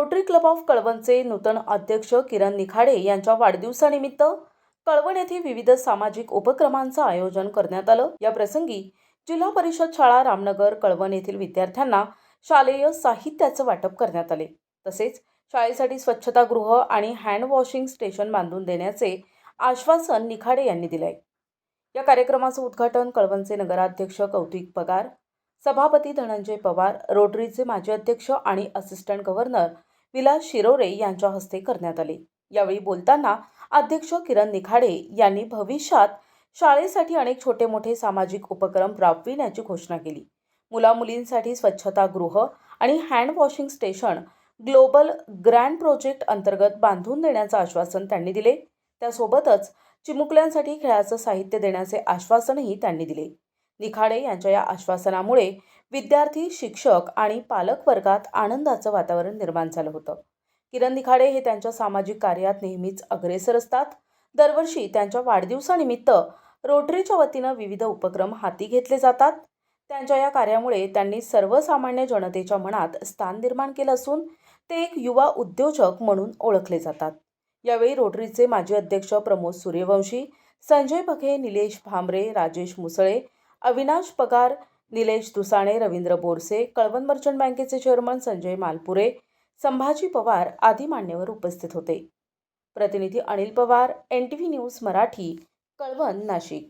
Rotary club of कळवणचे नूतन अध्यक्ष किरण निखाडे यांच्या वाढदिवसानिमित्त कळवण येथे विविध सामाजिक उपक्रमांचं आयोजन करण्यात आलं. या प्रसंगी जिल्हा परिषद शाळा रामनगर कळवण येथील विद्यार्थ्यांना शालेय साहित्याचं वाटप करण्यात आले. तसेच शाळेसाठी स्वच्छतागृह आणि हँड वॉशिंग स्टेशन बांधून देण्याचे आश्वासन निखाडे यांनी दिले या कार्यक्रमाचं उद्घाटन कळवणचे नगराध्यक्ष कौतिक पगार सभापती धनंजय पवार रोटरीचे माजी अध्यक्ष आणि असिस्टंट गव्हर्नर विलास शिरोरे यांच्या हस्ते करण्यात आले. यावेळी बोलताना अध्यक्ष किरण निखाडे यांनी भविष्यात शाळेसाठी अनेक छोटे मोठे सामाजिक उपक्रम राबविण्याची घोषणा केली. मुला मुलींसाठी स्वच्छतागृह आणि hand washing station global grant project अंतर्गत बांधून देण्याचं आश्वासन त्यांनी दिले. त्यासोबतच चिमुकल्यांसाठी खेळाचं साहित्य देण्याचे आश्वासनही त्यांनी दिले. निखाडे यांच्या या आश्वासनामुळे विद्यार्थी शिक्षक आणि पालक वर्गात आनंदाचं वातावरण निर्माण झालं होतं. किरण निखाडे हे त्यांच्या सामाजिक कार्यात नेहमीच अग्रेसर असतात. दरवर्षी त्यांच्या वाढदिवसानिमित्त रोटरीच्या वतीनं विविध उपक्रम हाती घेतले जातात. त्यांच्या या कार्यामुळे त्यांनी सर्वसामान्य जनतेच्या मनात स्थान निर्माण केलं असून ते एक युवा उद्योजक म्हणून ओळखले जातात. यावेळी रोटरीचे माजी अध्यक्ष प्रमोद सूर्यवंशी संजय बघे निलेश भांबरे राजेश मुसळे अविनाश पगार निलेश दुसाणे रवींद्र बोरसे कळवण मर्चंट बँकेचे चेअरमन संजय मालपुरे संभाजी पवार आदी मान्यवर उपस्थित होते. प्रतिनिधी Anil Pawar N T V news Marathi Kalwan Nashik.